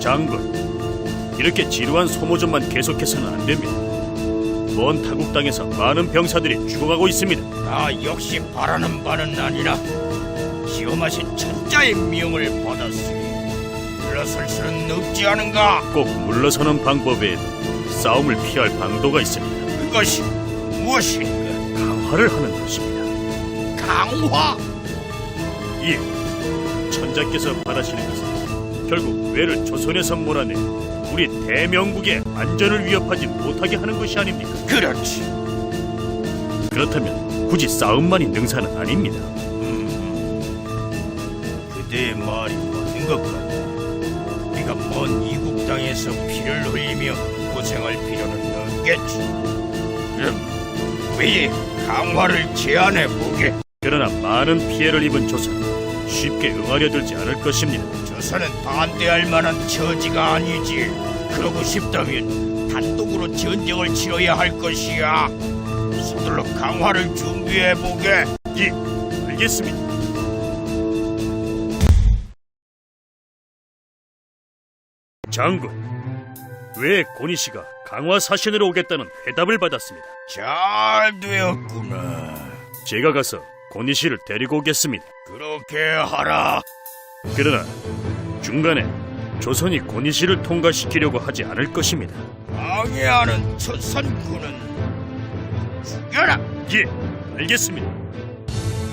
장군, 이렇게 지루한 소모전만 계속해서는 안 됩니다. 먼 타국 땅에서 많은 병사들이 죽어가고 있습니다. 나 역시 바라는 바는 아니라 지엄하신 천자의 명을 받았으니 물러설 수는 없지 않은가? 꼭 물러서는 방법 외에도 싸움을 피할 방도가 있습니다. 그것이 무엇인가? 강화를 하는 것입니다. 강화? 예, 천자께서 바라시는 것은 결국 왜를 조선에서 몰아내 우리 대명국의 안전을 위협하지 못하게 하는 것이 아닙니까? 그렇지. 그렇다면 굳이 싸움만이 능사는 아닙니다. 그대의 말이 맞는 것 같다. 네가 먼 이국 땅에서 피를 흘리며 고생할 필요는 없겠지. 그럼 왜 강화를 제안해 보게? 그러나 많은 피해를 입은 조선은 쉽게 응하려 들지 않을 것입니다. 조선은 반대할 만한 처지가 아니지. 그러고 싶다면 단독으로 전쟁을 치러야 할 것이야. 서둘러 강화를 준비해 보게. 예, 알겠습니다. 장군, 왜 고니 씨가 강화 사신으로 오겠다는 회답을 받았습니다. 잘 되었구나. 제가 가서 고니 씨를 데리고 오겠습니다. 그렇게 하라. 그러나 중간에 조선이 고니 씨를 통과시키려고 하지 않을 것입니다. 방해하는 조선군은 죽여라. 예, 알겠습니다.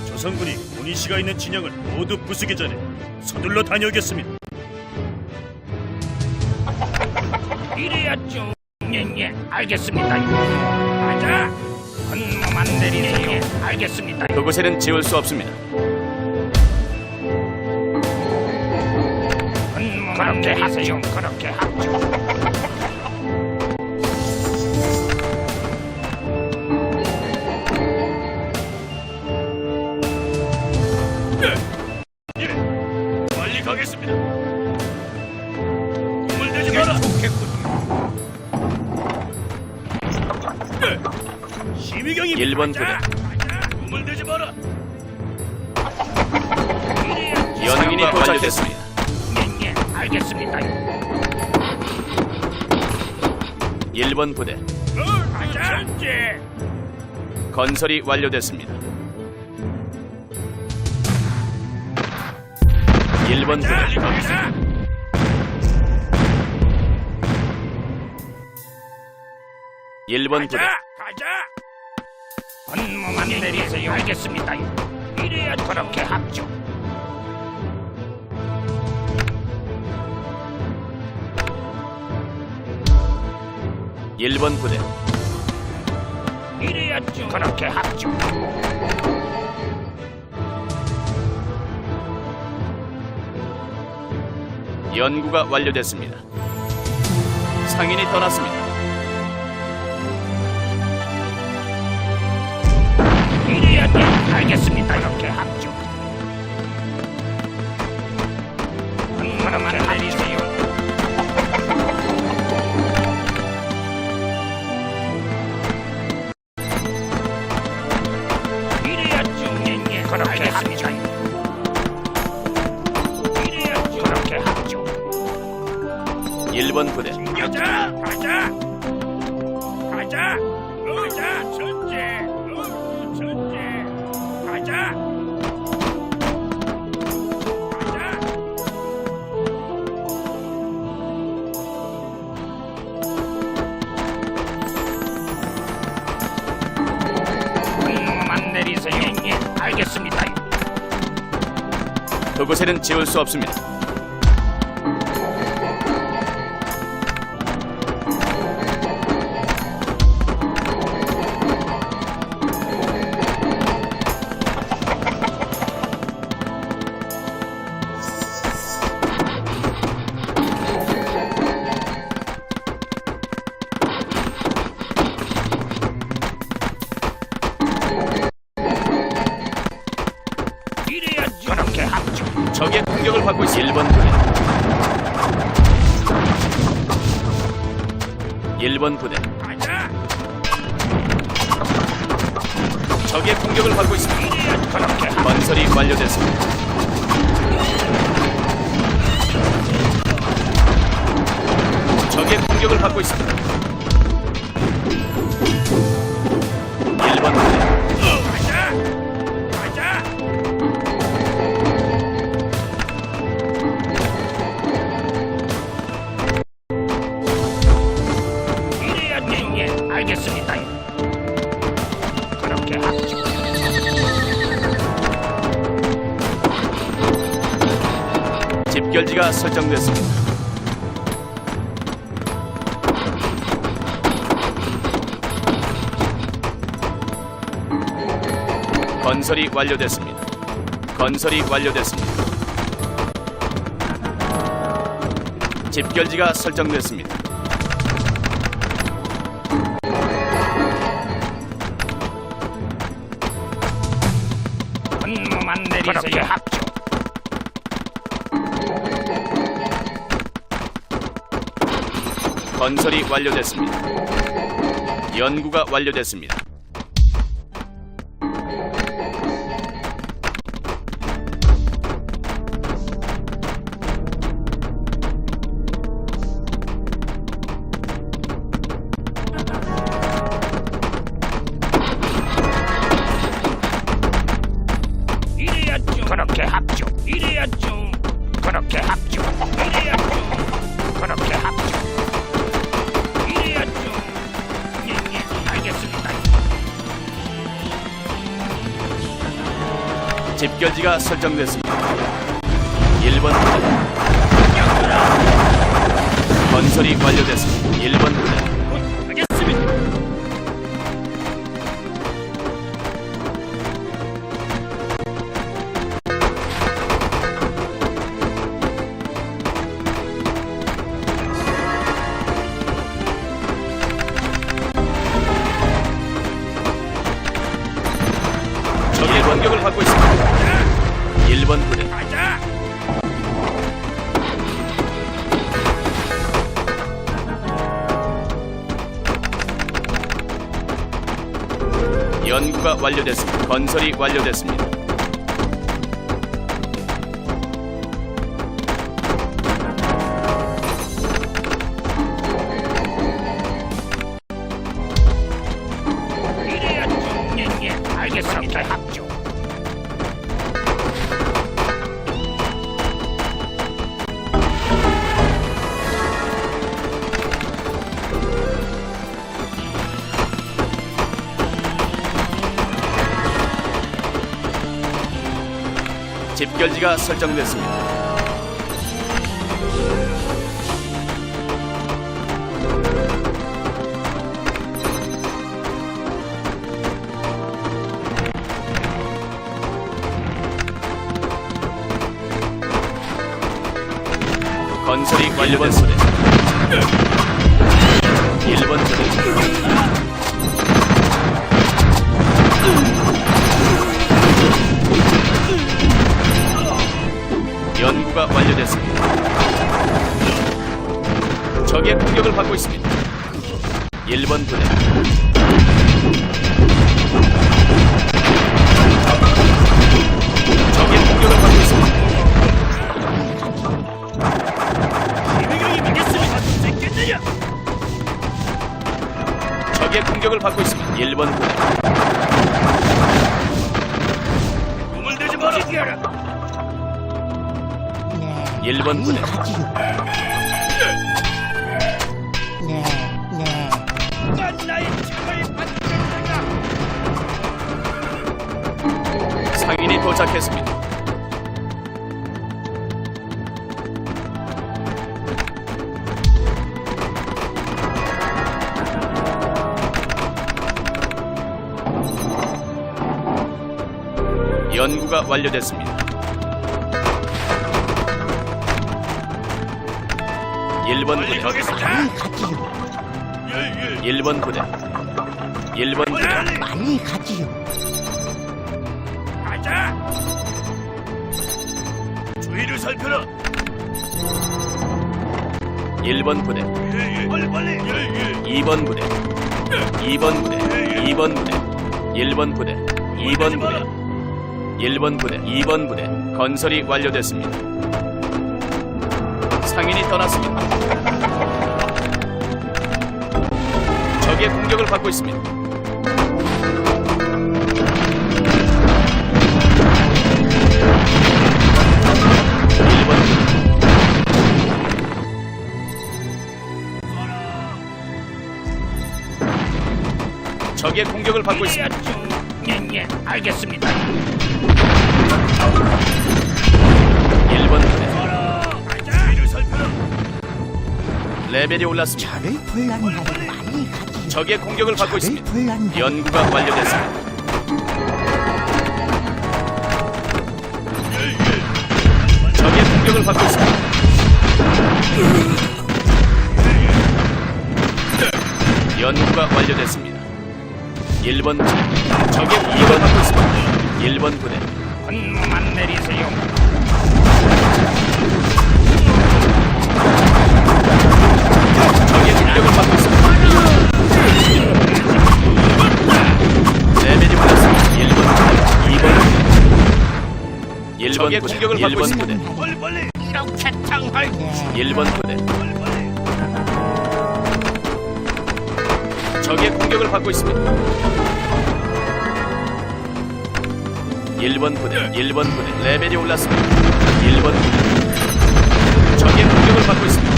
조선군이 고니 씨가 있는 진영을 모두 부수기 전에 서둘러 다녀오겠습니다. 이래야죠. 예예, 알겠습니다. 가자. 한몸만 내리세요. 알겠습니다. 그곳에는 지울 수 없습니다. 한몸만 그렇게 하세요. 그렇게 하죠. 1번 부대 꿈을 내지 마라. 연응인이 상과 도착했습니다. 예예, 알겠습니다. 1번 부대 건설이 완료됐습니다. 1번 부대 가겠습니다. 1번 부대 한몸만 내리세요. 알겠습니다. 이래야 그렇게 합죠. 일번 부대 이래야죠. 그렇게 합죠. 연구가 완료됐습니다. 상인이 떠났습니다. 알겠습니다. 그렇게 내리세요. 그렇게. 그렇게 합죠. 1번 부대 가자, 가자, 그곳에는 지울 수 없습니다. 1번 부 설정됐습니다. 건설이 완료됐습니다. 건설이 완료됐습니다. 집결지가 설정됐습니다. 분무만 내리세요. 건설이 완료됐습니다. 연구가 완료됐습니다. 설정됐습니다. 1번 부대. 건설이 완료됐습니다. 1번 부대. 완료됐습니다. 건설이 완료됐습니다. 집결지가 설정됐습니다. 건설이 완료됐습니다. 1번 부대. 연구가 완료됐습니다. 적의 공격을 받고 있습니다. 1번 부대. 적의 공격을 받고 있습니다. 적의 공격을 받고 있습니다. 1번 부대. 꿈을 대지 마라. 지켜라. 1번 부대. 네, 네. 받겠느냐? 상인이 도착했습니다. 연구가 완료됐습니다. 1번 빨리 부대. 많이 가지요. 예예. 1번 부대, 1번 부대, 빨리 많이 가지요. 가자. 주위를 살펴라. 1번 부대, 예예. 빨리 빨리. 예예. 2번 부대, 2번 부대, 2번 부대, 1번 부대, 2번 부대, 1번 부대, 2번 부대. 건설이 완료됐습니다. 상인이 떠났습니다. 적의 공격을 받고 있습니다. 적의 공격을 받고 있습니다. 알겠습니다 레벨이 올랐습니다. 저를 불렀나요? 빨리 가지요. 적의 공격을 받고 있습니다. 연구가 완료됐습니다. 적의 공격을 받고 있습니다. 연구가 완료됐습니다. 1번 부대 적의 공격을 받고 있습니다. 1번 부대 권만 내리세요 공격을 받고 있습니다. 레벨이 올랐습니다. 1번 부대 2번 부대 1번 적의 공격을 받고 있습니다. 빨리 빨리 이렇게 당할 네. 1번 부대 빨리 빨리 적의 공격을 받고 있습니다. 1번 부대, 1번 부대, 레벨이 올랐습니다. 1번 부대. 적의 공격을 받고 있습니다.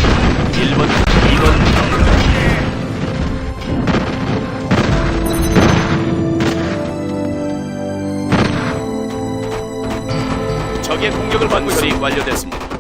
1번, 2번 적의 공격을 받고 있습니다. 완료됐습니다.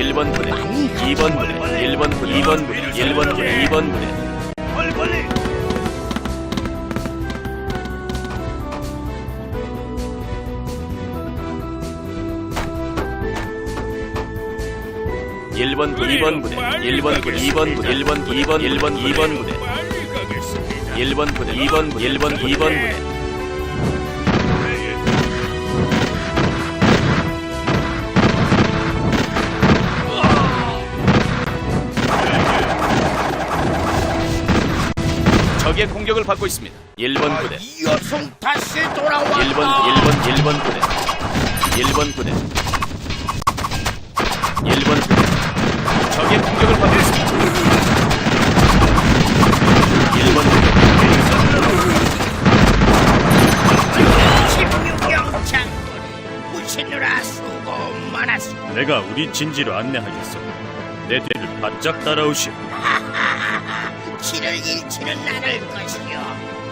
1번 분해 2번 분해 1번 분해 2번 분해 1번 분해 2번 분해 빨리 일번 분, 이번 분해, 일번 분, 이번 분, 일번 분, 이번 일 번, 이번 분해, 일번 분, 이번 분, 일번 분, 이번 분해. 공격을 받고 있습니다. 1번 부대, 이 여성 다시 돌아왔다 1번, 1번, 1번 부대, 1번 부대, 1번 부대, 적의 공격을 받고 있습니다. 1번 부대, 무시느라 수고 내가 우리 진지로 안내하겠소. 내 뒤를 바짝 따라오시오. 길을 잃지는 않을 것이요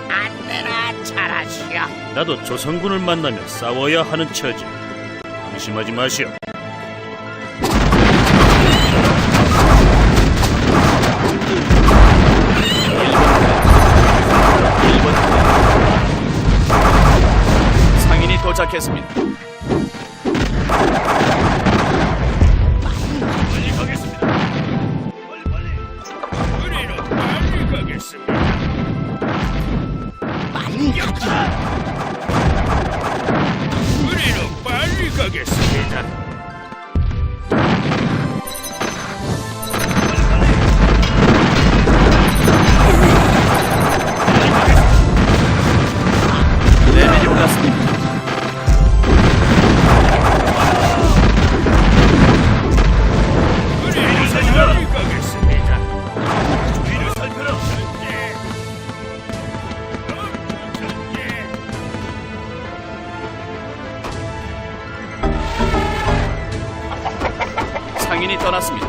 안내나 잘하시오 나도 조선군을 만나면 싸워야 하는 처지. 방심하지 마시오. 상인이 도착했습니다. 상인이 떠났습니다.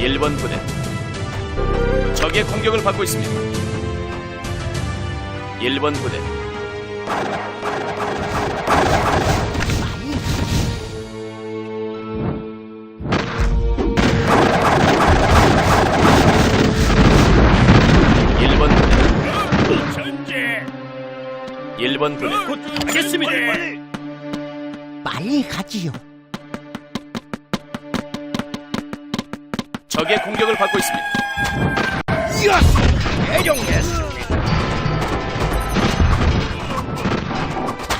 일번 부대 적의 공격을 받고 있습니다. 1번 부대 1번 부대 하겠습니다. 빨리 가지요. 적의 공격을 받고 있습니다. 대령했습니다.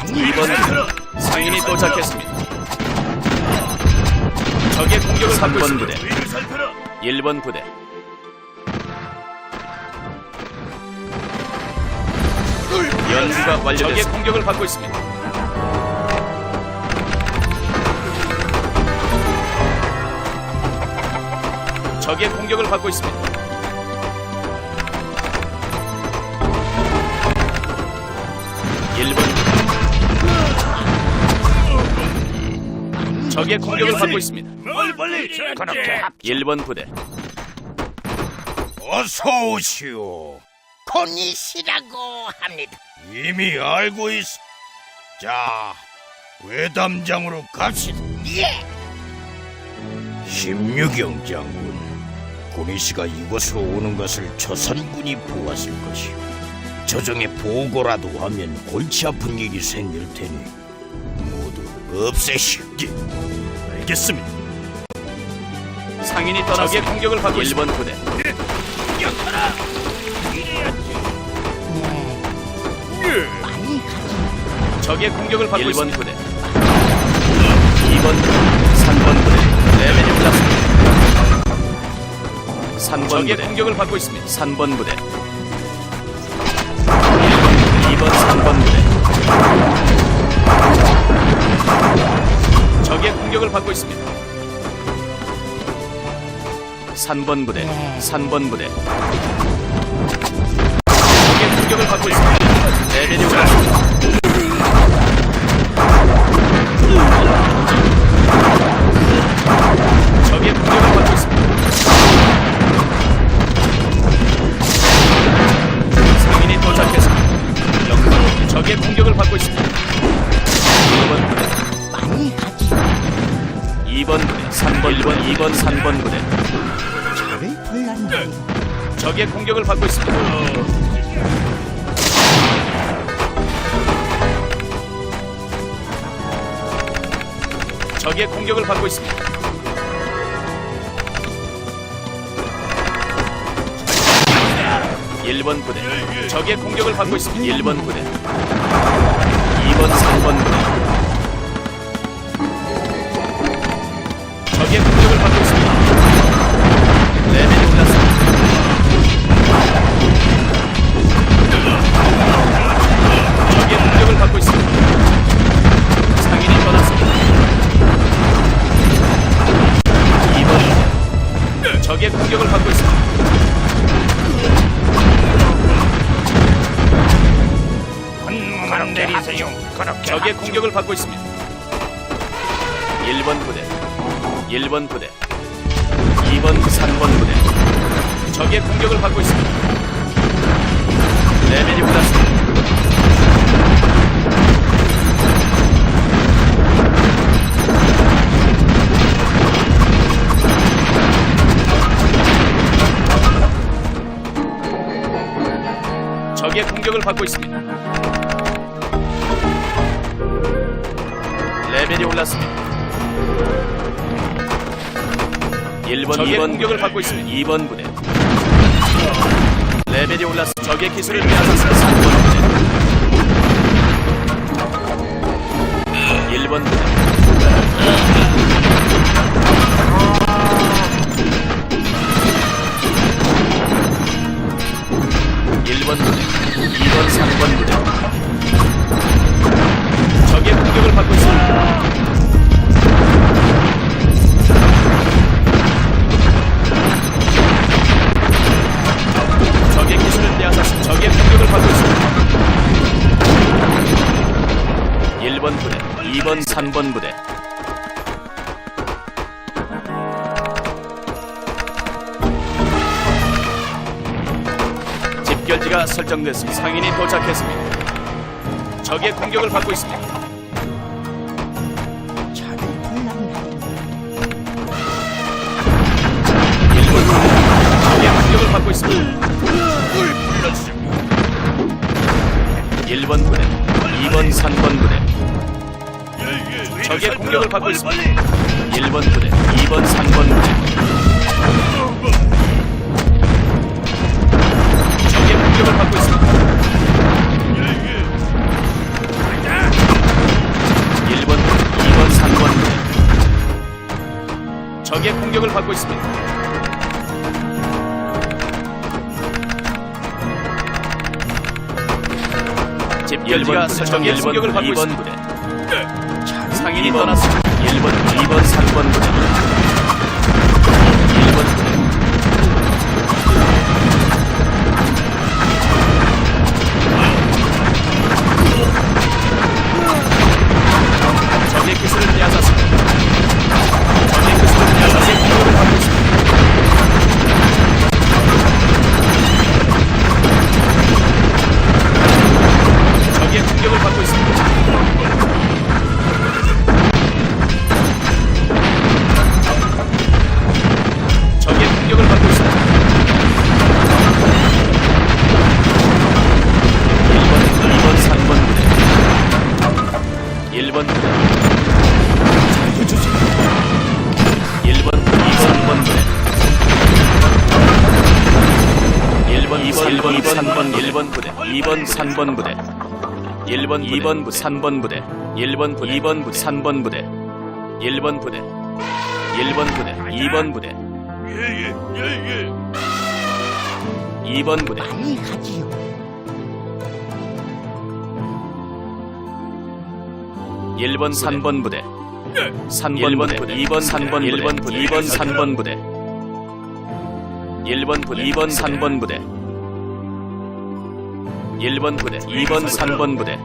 2번 부대 상인이 도착했습니다. 적의 공격을 받고 있습니다. 주위를 살펴라. 1번 부대 연구가 완료됐습니다. 적의 공격을 받고 있습니다. 적의 공격을 받고 있습니다. 일번 적의 공격을 받고 있습니다. 빨리 빨리 그렇게 1번 부대 어서 오시오. 코니시라고 합니다. 이미 알고 있어. 자, 외담장으로 갑시다. 예. 심유경 장군, 고니씨가 이곳으로 오는 것을 조선군이 보았을 것이오. 조정에 보고라도 하면 골치 아픈 일이 생길 테니 모두 없애시오. 알겠습니다. 상인이 떠나 적의 공격을 받고 1번 부대 네. 적의 공격을 받고 1번 부대. 2번 부대. 3번 부대. 레벨이 올랐습니다. 3번 적의 공격을 받고 있습니다. 3번 부대. 1번 2번 3번 부대. 적의 공격을 받고 있습니다. 3번 부대. 3번 부대. 적의 공격을 받고 있습니다. 레벨이 올랐습니다 적의 공격을 받고 있습니다. 상인이 도착했습니다. 영광 적의 공격을 받고 있습니다. 1번 부대, 빨리 가지요. 2번 부대, 3번, 1번, 2번, 3번 부대. 저를 불렀나요? 적의 공격을 받고 있습니다. 적의 공격을 받고 있습니다. 일번 부대 적의 공격을 받고 있습니다. 1번 부대 2번 3번 부대 적의 공격을 받고 있습니다. 레벨이 올랐습니다. 적의 공격을 받고 있습니다. 상인이 떠났습니다. 2번 적의 공격을 받고 있습니다. 그렇게 적의 공격을 받고 있습니다. 1번 부대, 1번 부대, 2번, 3번 부대. 적의 공격을 받고 있습니다. 레벨이 올랐습니다. 적의 공격을 받고 있습니다. 레벨이 올랐습니다. 1번, 적의 2번 공격을 받고 있습니다. 2번 부대. 레벨이 올랐습니다. 적의 기술을 빼앗았습니다. 3번 부대. 1번 부대. 일번 부대, 2번, 3번 부대. 적의 공격을 받고 있습니다. 적의 기술을 빼앗아서 적의 공격을 받고 있습니다. 1번 부대, 2번, 3번 부대. 집결지가 설정됐습니다. 상인이 도착했습니다. 적의 공격을 받고 있습니다. 받고 있습니다. 뭘 불렀습니까? 1번 부대, 2번, 3번 부대. 적의 공격을 받고 있습니다. 1번 부대, 2번, 3번 부대. 적의 공격을 받고 있습니다. 1번 부대, 2번, 3번 부대. 적의 공격을 받고 있습니다. 집결지가 적의 공격을 받고 있습니다. 부대. 상인이 떠났습니다. 1번, 2번, 3번 부대. 2번, 3번 부대. 1번, 2번, 3번 부대. 1번, 2번, 3번 부대. 1번 부대. 1번 부대, 2번 부대, 예예 예예. 2번 부대, 빨리 가지요. 1번, 3번 부대, 3번 부대, 2번, 3번, 1번 부대, 2번, 3번 부대, 1번 부대, 2번, 3번 부대, 1번 부대, 2번, 3번 부대,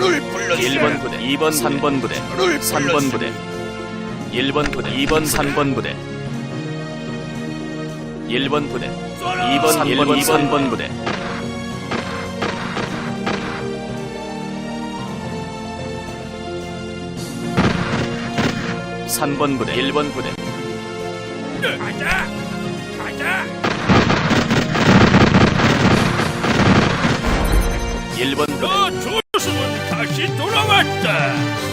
를 불렀습니다. 1번 부대, 2번, 3번 부대, 3번 부대, 1번 부대, 2번, 3번 부대, 1번 부대, 2번, 3번, 2번 부대, 3번 부대, 1번 부대, 가자! 가자. 1번 부대, 너 조수는 다시 돌아왔다.